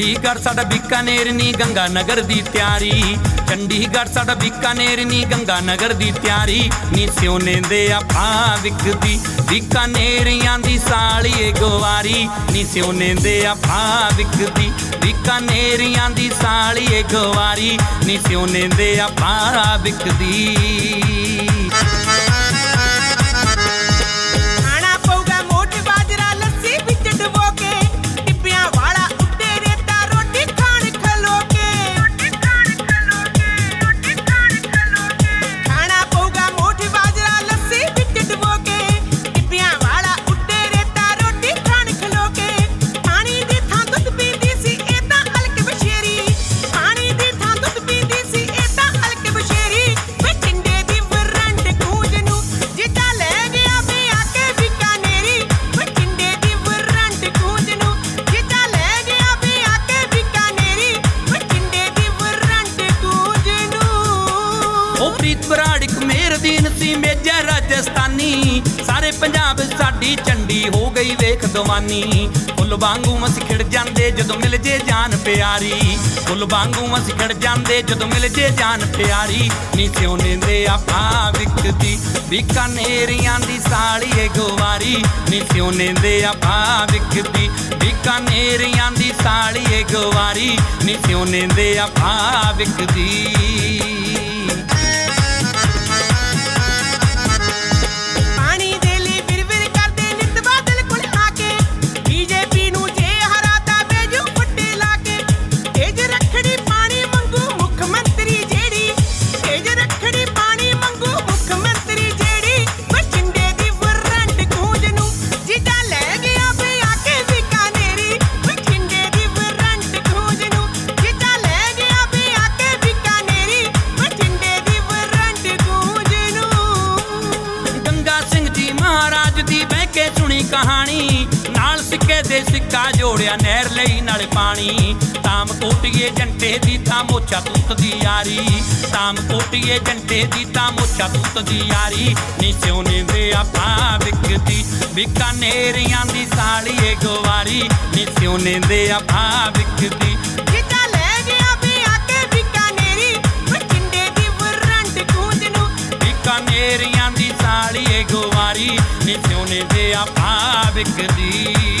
ਚੰਡੀਗੜ੍ਹ ਸਾਡਾ ਬੀਕਾਨੇਰ ਨੀ ਗੰਗਾ ਨਗਰ ਦੀ ਤਿਆਰੀ। ਚੰਡੀਗੜ੍ਹ ਸਾਡਾ ਬੀਕਾਨੇਰ ਨੀ ਗੰਗਾ ਨਗਰ ਦੀ ਤਿਆਰੀ। ਨੀ ਸਿਉਨੇ ਦੇ ਆਪਾਂ ਵਿਕਦੀ, ਬੀਕਾਨੇਰੀਆਂ ਦੀ ਸਾਲੀਏ ਗਵਾਰੀ। ਨੀ ਸਿਉਨੇ ਦੇ ਆਪਾਂ ਵਿਕਦੀ, ਬੀਕਾਨੇਰੀਆਂ ਦੀ ਸਾਲੀਏ ਗਵਾਰੀ। ਨੀ ਸਿਉਨੇ ਦੇ ਆਪਾਂ ਵਿਕਦੀ। ਮੇਜਰ ਸਾਰੇ ਪੰਜਾਬ ਸਾਡੀ ਚੰਡੀ ਹੋ ਗਈ ਵੇਖ ਦਵਾਨੀ। ਫੁੱਲ ਵਾਂਗੂ ਅਸੀਂ ਖਿੜ ਜਾਂਦੇ ਜਦੋਂ ਮਿਲ ਜੇ ਜਾਨ ਪਿਆਰੀ। ਫੁੱਲ ਵਾਂਗੂ ਅਸੀਂ ਖਿੜ ਜਾਂਦੇ ਜਦੋਂ ਮਿਲ ਜੇ ਜਾਨ ਪਿਆਰੀ। ਨੀ ਸਿਉਨੇ ਦੇ ਆਪਾਂ ਵਿਕਦੀ ਬੀਕਾਨੇਰੀਆਂ ਦੀ ਸਾਲੀਏ ਗਵਾਰੀ। ਨੀ ਸਿਉਨੇ ਦੇ ਆਪਾਂ ਵਿਕਦੀ ਬੀਕਾਨੇਰੀਆਂ ਦੀ ਸਾਲੀਏ ਗਵਾਰੀ। ਨੀ ਸਿਉਨੇ ਦੇ ਆਪਾਂ ਵਿਕਦੀ। ਸਿੰਘ ਜੀ ਮਹਾਰਾਜ ਦੀ ਬਹਿ ਕੇ ਸੁਣੀ ਕਹਾਣੀ। ਨਾਲ ਸਿੱਕੇ ਦੇ ਸਿੱਕਾ ਜੋੜਿਆ ਨਹਿਰ ਲਈ ਨਾਲੇ ਪਾਣੀ। ਤਾਮ ਕੋਟੀਏ ਜੰਟੇ ਦੀ ਤਾਂ ਮੋਚਾ ਤੁੱਤ ਦੀ ਯਾਰੀ। ਤਾਮ ਕੋਟੀਏ ਜੰਟੇ ਦੀ ਤਾਂ ਮੋਚਾ ਤੁੱਤ ਦੀ ਯਾਰੀ। ਨੀ ਸਿਉਨੇ ਦੇ ਆਪਾਂ ਵਿਕਦੀ। ਬੀਕਾਨੇਰੀਆਂ ਦੀ ਸਾਲੀਏ ਗਵਾਰੀ। ਨੀ ਸਿਉਨੇ ਦੇ ਆਪਾਂ ਵਿਕਦੀ। ਬੀਕਾਨੇਰੀਆਂ ਦੀ। ਵਿਕਦੀ